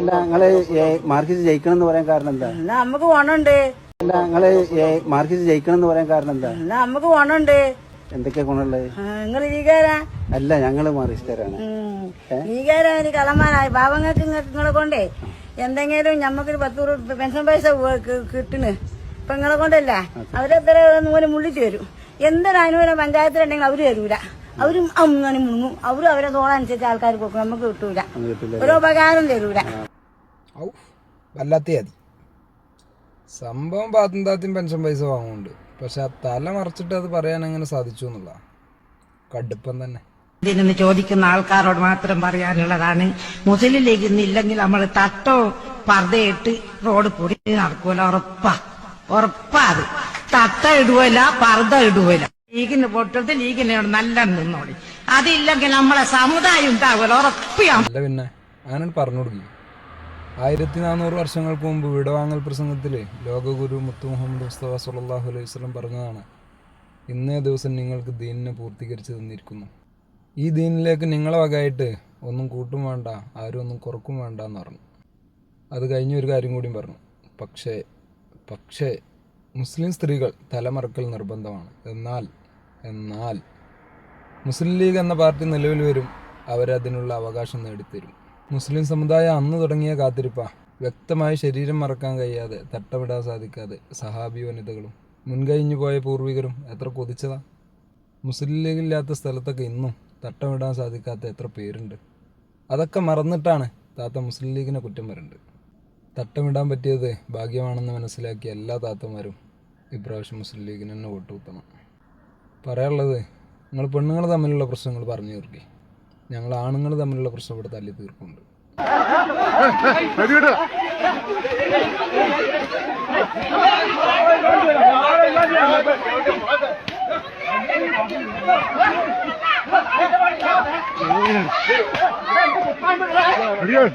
അല്ല നിങ്ങൾ മാർക്കിസ് ജയിക്കണം എന്ന് പറയാൻ കാരണം എന്താ? നമുക്ക് ഗുണമുണ്ട്. അല്ല നിങ്ങൾ മാർക്കിസ് ജയിക്കണം എന്ന് പറയാൻ കാരണം എന്താ? നമുക്ക് ഗുണമുണ്ട്. എന്തൊക്കെയാ ഗുണമുള്ളത്? നിങ്ങൾ ലീഗാരാ അല്ല ഞങ്ങൾ മാർക്കിസ്റ്റാരാണ് ലീഗാരാ ഒരു കളന്മാരായി പാവങ്ങൾക്ക് നിങ്ങളെ കൊണ്ടേ എന്തെങ്കിലും ഞമ്മക്കൊരു പത്ത് രൂപ പെൻഷൻ പൈസ കിട്ടണ്. ഇപ്പൊ നിങ്ങളെ കൊണ്ടല്ല. അവരെത്ര നൂൽ മുള്ളി തരും എന്തൊരു അനുകൂലം പഞ്ചായത്തിലുണ്ടെങ്കിൽ അവർ തരൂല. അവരും അങ്ങനെ മുങ്ങും അവരും അവരെ തോളനുസരിച്ച് ആൾക്കാർ കൊടുക്കും. നമുക്ക് കിട്ടൂല. ഒരു ഉപകാരം തരൂല. ഔ വല്ലാത്ത അതി സംഭവം പാത്തും താത്തിയും പെൻഷൻ പൈസ വാങ്ങുന്നുണ്ട്. പക്ഷെ ആ തല മറച്ചിട്ട് അത് പറയാൻ അങ്ങനെ സാധിച്ചു എന്നുള്ള കടുപ്പം തന്നെ. ഇതിനെന്ന് ചോദിക്കുന്ന ആൾക്കാരോട് മാത്രം പറയാനുള്ളതാണ് മുസ്ലിം ലീഗ് ഇന്നില്ലെങ്കിൽ നമ്മൾ തട്ടോ പർദ്ദയിട്ട് റോഡ് കൂടി നടക്കൂല ഉറപ്പാ. ഉറപ്പാ അത്. തട്ട ഇടുവല്ല പർദ്ദ ഇടുവല്ല. ലീഗിന് പൊട്ടത്ത് ലീഗിനെ നല്ല നിന്നോടി അതില്ലെങ്കിൽ നമ്മളെ സമുദായം ഉണ്ടാവുമല്ലോ ഉറപ്പിയാ. പിന്നെ അങ്ങനെ പറഞ്ഞു കൊടുക്കും ആയിരത്തി നാനൂറ് വർഷങ്ങൾക്ക് മുമ്പ് വിടവാങ്ങൽ പ്രസംഗത്തിൽ ലോകഗുരു മുത്തു മുഹമ്മദ് മുസ്തഫ സുല്ലാഹു അലൈഹി വസ്ലം പറഞ്ഞതാണ് ഇന്നേ ദിവസം നിങ്ങൾക്ക് ദീനിനെ പൂർത്തീകരിച്ച് തന്നിരിക്കുന്നു. ഈ ദീനിലേക്ക് നിങ്ങളെ വകയായിട്ട് ഒന്നും കൂട്ടും വേണ്ട ആരും ഒന്നും കുറക്കും വേണ്ട എന്ന് പറഞ്ഞു. അത് കഴിഞ്ഞ ഒരു കാര്യം കൂടിയും പറഞ്ഞു. പക്ഷേ പക്ഷേ മുസ്ലിം സ്ത്രീകൾ തലമറക്കൽ നിർബന്ധമാണ്. എന്നാൽ എന്നാൽ മുസ്ലിം ലീഗ് എന്ന പാർട്ടി നിലവിൽ വരും അവരതിനുള്ള അവകാശം നേടിത്തരും. മുസ്ലിം സമുദായം അന്ന് തുടങ്ങിയ കാത്തിരിപ്പ. വ്യക്തമായി ശരീരം മറക്കാൻ കഴിയാതെ തട്ടമിടാൻ സാധിക്കാതെ സഹാബി വനിതകളും മുൻകഴിഞ്ഞു പോയ പൂർവികരും എത്ര കൊതിച്ചതാ. മുസ്ലിം ലീഗില്ലാത്ത സ്ഥലത്തൊക്കെ ഇന്നും തട്ടമിടാൻ സാധിക്കാത്ത എത്ര പേരുണ്ട്. അതൊക്കെ മറന്നിട്ടാണ് താത്ത മുസ്ലിം ലീഗിനെ കുറ്റം വരുന്നത് തട്ടമിടാൻ പറ്റിയത് ഭാഗ്യമാണെന്ന് മനസ്സിലാക്കിയ എല്ലാ താത്തമാരും ഇപ്രാവശ്യം മുസ്ലിം ലീഗിന് തന്നെ വോട്ട് കുത്തണം. പറയാനുള്ളത് നിങ്ങൾ പെണ്ണുങ്ങൾ തമ്മിലുള്ള പ്രശ്നങ്ങൾ പറഞ്ഞു തീർക്കി. ഞങ്ങൾ ആണുങ്ങൾ തമ്മിലുള്ള പ്രശ്നം ഇവിടെ തല്ലി തീർക്കുന്നുണ്ട് Adiós.